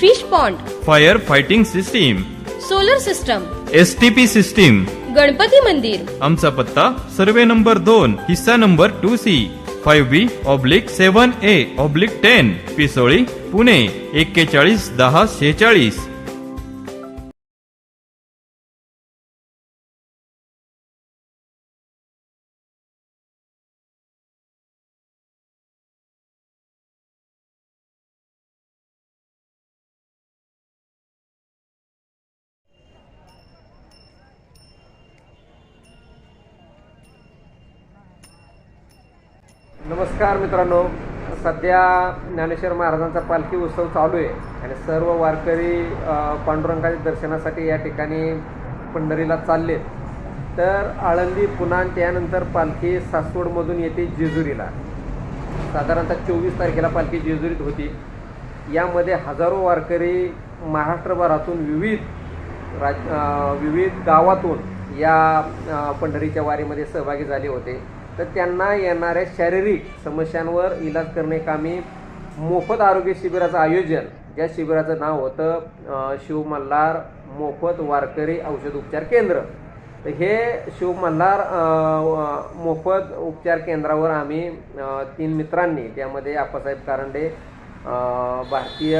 Fish pond fire fighting system solar system S T P system Ganpati मंदिर आमचा पत्ता survey number दोन हिस्सा number two C five B oblique seven A oblique ten Pisoli Pune एक्केचाळीस दहा शेहेचाळीस नमस्कार मित्रांनो. सध्या ज्ञानेश्वर महाराजांचा पालखी उत्सव चालू आहे आणि सर्व वारकरी पांडुरंगाच्या दर्शनासाठी या ठिकाणी पंढरीला चाललेत. तर आळंदी पुन्हा त्यानंतर पालखी सासवडमधून येते जेजुरीला. साधारणतः चोवीस तारखेला पालखी जेजुरीत होती. यामध्ये हजारो वारकरी महाराष्ट्रभरातून विविध राज विविध गावातून या पंढरीच्या वारीमध्ये सहभागी झाले होते. तर त्यांना येणाऱ्या शारीरिक समस्यांवर इलाज करणे कामी मोफत आरोग्य शिबिराचं आयोजन ज्या शिबिराचं नाव होतं शिवमल्हार शिव मल्हार मोफत वारकरी औषध उपचार केंद्र. तर हे शिव मल्हार मोफत उपचार केंद्रावर आम्ही तीन मित्रांनी त्यामध्ये आप्पासाहेब कारंडे भारतीय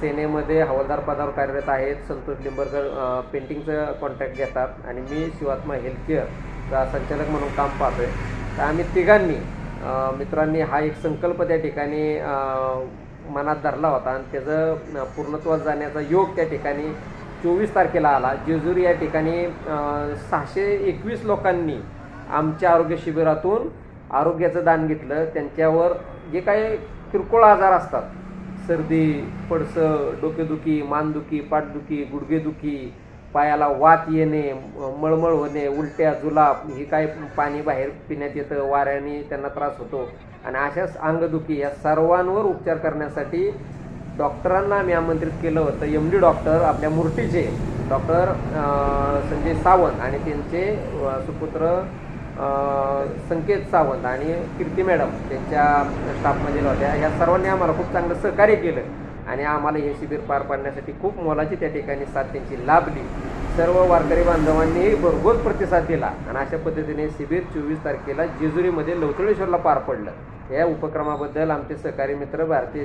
सेनेमध्ये हवालदार पदावर कार्यरत आहेत संतोष लिंबरकर पेंटिंगचं कॉन्ट्रॅक्ट घेतात आणि मी शिवात्मा हेल्थकेअरचा संचालक म्हणून काम पाहतोय. तर आम्ही तिघांनी मित्रांनी हा एक संकल्प त्या ठिकाणी मनात धरला होता. आणि त्याचं अ, पूर्णत्वास जाण्याचा योग त्या ठिकाणी चोवीस तारखेला आला. जेजुरी या ठिकाणी सहाशे एकवीस लोकांनी आमच्या आरोग्य शिबिरातून आरोग्याचं दान घेतलं. त्यांच्यावर जे काही किरकोळ आजार असतात सर्दी पडसं डोकेदुखी मानदुखी पाठदुखी गुडघेदुखी पायाला वात येणे मळमळ होणे उलट्या जुलाब ही काय पाणी बाहेर पिण्यात येतं वाऱ्याने त्यांना त्रास होतो. आणि अशाच अंगदुखी या सर्वांवर उपचार करण्यासाठी डॉक्टरांना आम्ही आमंत्रित केलं होतं. एम डी डॉक्टर आपल्या मूर्तीचे डॉक्टर संजय सावंत आणि त्यांचे सुपुत्र संकेत सावंत आणि कीर्ती मॅडम त्यांच्या स्टाफमध्ये होत्या. या सर्वांनी आम्हाला खूप चांगलं सहकार्य केलं. आणि आम्हाला हे शिबिर पार पाडण्यासाठी खूप मोलाची त्या ठिकाणी साथ त्यांची लाभली. सर्व वारकरी बांधवांनीही भरघोस प्रतिसाद दिला आणि अशा पद्धतीने शिबिर चोवीस तारखेला जेजुरीमध्ये लवतळेश्वरला पार पडलं. या उपक्रमाबद्दल आमचे सहकारी मित्र भारतीय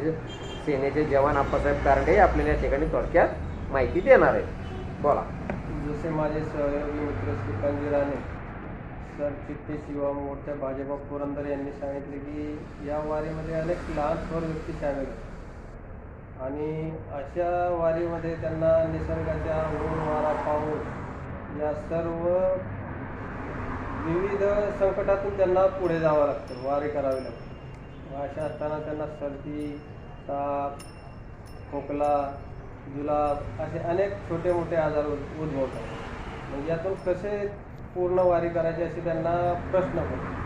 सेनेचे जवान आप्पासाहेब कारंडे आपल्याला या ठिकाणी थोडक्यात माहिती देणार आहेत. बोला. जसे माझे सहयोगी मित्र श्रीकांतजी राणे सर चित्ते शिवा मोर्चा भाजपा पुरंदर यांनी सांगितले की या वारीमध्ये अनेक लहान थोर व्यक्ती सामील आहेत. आणि अशा वारीमध्ये त्यांना निसर्गाच्या ऊन वारा पाऊस या सर्व विविध संकटातून त्यांना पुढे जावं लागतं वारी करावी लागते. अशा असताना त्यांना सर्दी ताप खोकला जुलाब असे अनेक छोटे मोठे आजार उद्भवतात. म्हणजे यातून कसे पूर्ण वारी करायची असे त्यांना प्रश्न पडतो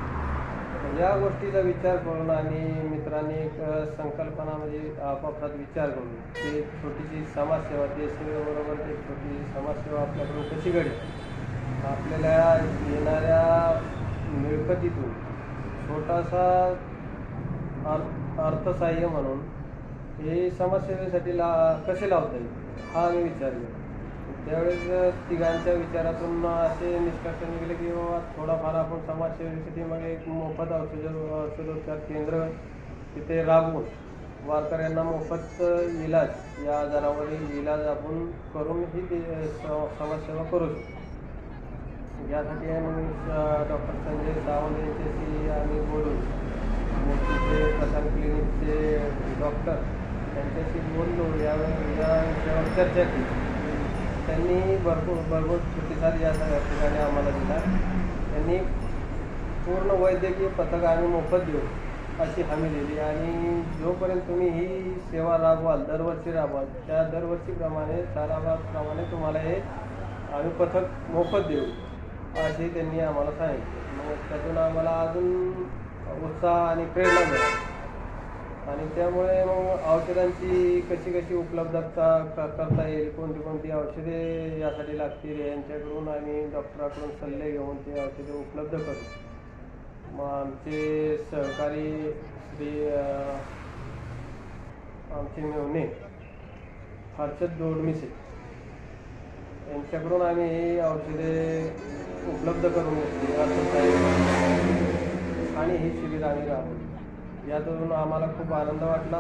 या गोष्टीचा विचार करून आणि मित्रांनी एक संकल्पना म्हणजे आपापसात विचार करून ते छोटीशी समाजसेवा देशसेवेबरोबर एक छोटीशी समाजसेवा आपल्याकडून कशी घडेल? आपल्याला येणाऱ्या मिळकतीतून छोटासा अर्थ अर्थसहाय्य म्हणून हे समाजसेवेसाठी ला कसे लावता येईल? हा आम्ही विचार केला त्यावेळेस तिघांच्या विचारातून असे निष्कर्ष निघले की बाबा थोडाफार आपण समाजसेवेसाठी मग एक मोफत औषध औषधोपचार केंद्र तिथे राबवून वारकऱ्यांना मोफत इलाज या आजारावरील इलाज आपण करून ही ते स- समाजसेवा करू शकतो. यासाठी आम्ही डॉक्टर संजय सावंत यांच्याशी आम्ही बोलून तिथे प्रशांत क्लिनिकचे डॉक्टर त्यांच्याशी बोललो. यावेळी या विषयावर चर्चा केली. त्यांनी भरपूर भरपूर प्रतिसाद या सगळ्या ठिकाणी आम्हाला दिला. त्यांनी पूर्ण वैद्यकीय पथक आम्ही मोफत देऊ अशी हमी दिली. आणि जोपर्यंत तुम्ही ही सेवा राबवाल दरवर्षी राबवाल त्या दरवर्षीप्रमाणे सालाबादप्रमाणे तुम्हाला हे आम्ही पथक मोफत देऊ असे त्यांनी आम्हाला सांगितले. मग त्यातून आम्हाला अजून उत्साह आणि प्रेरणा मिळाली. आणि त्यामुळे मग औषधांची कशी कशी उपलब्धता करता येईल? कोणती कोणती औषधे यासाठी लागतील यांच्याकडून आम्ही डॉक्टराकडून सल्ले घेऊन ते औषधे उपलब्ध करू? मग आमचे सहकारी श्री आमचे मेवणे हर्षद दोडमिसे यांच्याकडून आम्ही ही औषधे उपलब्ध करून घेतली. आणि ही शिबिर आम्ही राहतो यातून आम्हाला खूप आनंद वाटला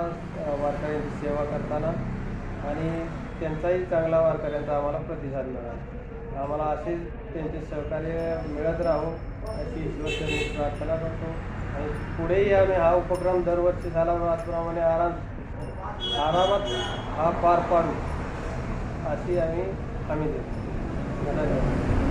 वारकऱ्यांची सेवा करताना. आणि त्यांचाही चांगला वारकऱ्यांचा आम्हाला प्रतिसाद मिळाला. आम्हाला असे त्यांचे सहकार्य मिळत राहो अशी ईश्वरचरणी प्रार्थना करतो. आणि पुढेही आम्ही हा उपक्रम दरवर्षी झाला आजप्रमाणे आराम आरामात हा पार पाडू अशी आम्ही हमी देतो. धन्यवाद.